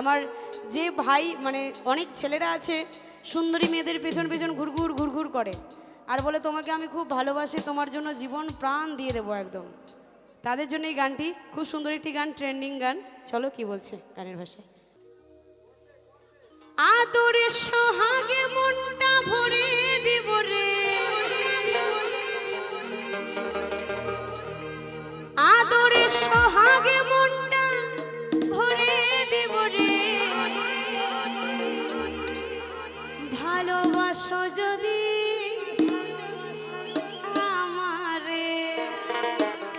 আমার যে ভাই মানে অনেক ছেলেরা আছে, সুন্দরী মেয়েদের পেছন পেছন ঘুরঘুর ঘুরঘুর করে। আর বলে, তোমাকে আমি খুব ভালোবাসি, তোমার জন্য জীবন প্রাণ দিয়ে দেবো একদম। তাদের জন্য এই গানটি খুব সুন্দর একটি গান, ট্রেন্ডিং গান। চলো কি বলছে গানের ভাষায়। আদরে সোহাগে মনটা ভালোবাসো যদি আমারে।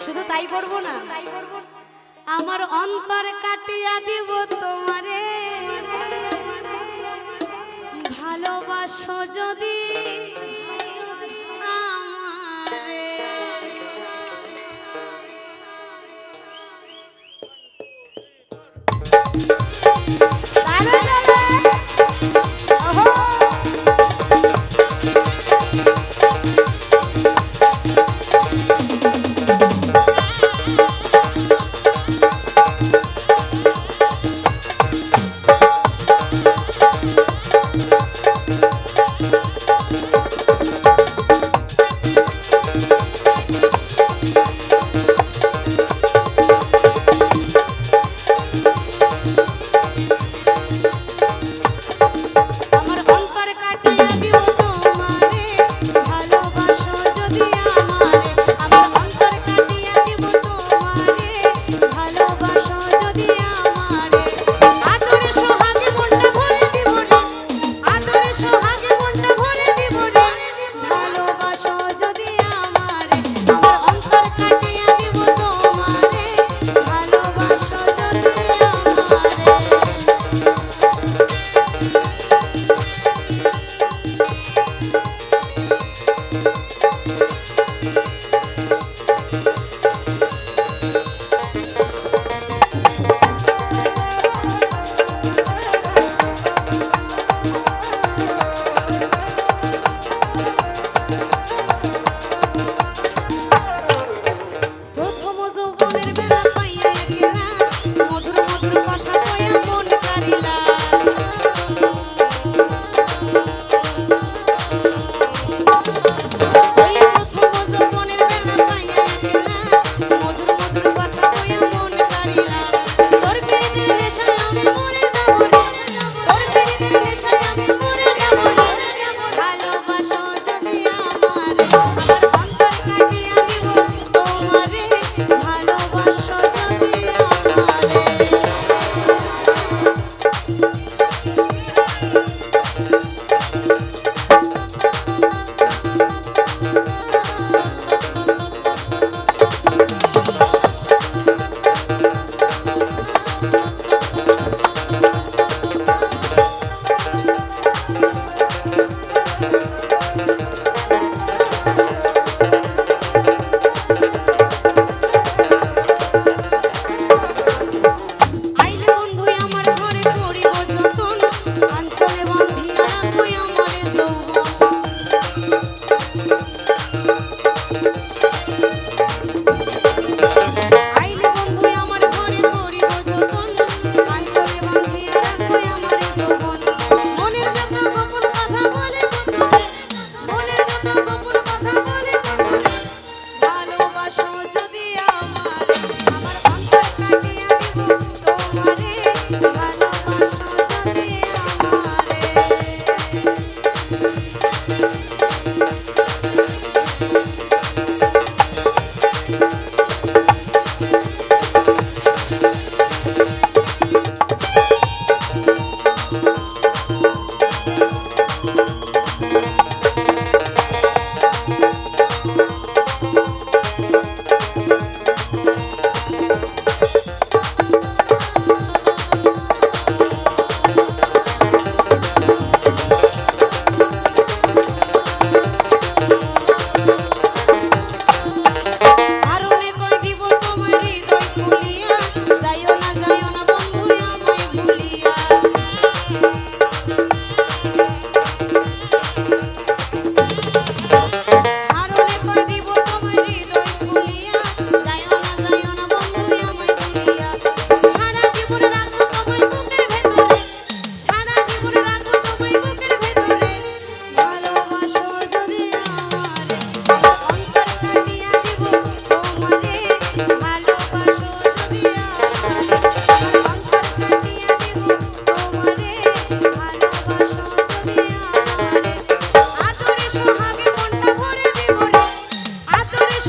শুধু তাই করব না? তাই করব আমার অন্তর কাটিয়া দিব তোমারে। ভালোবাসো যদি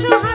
সুহা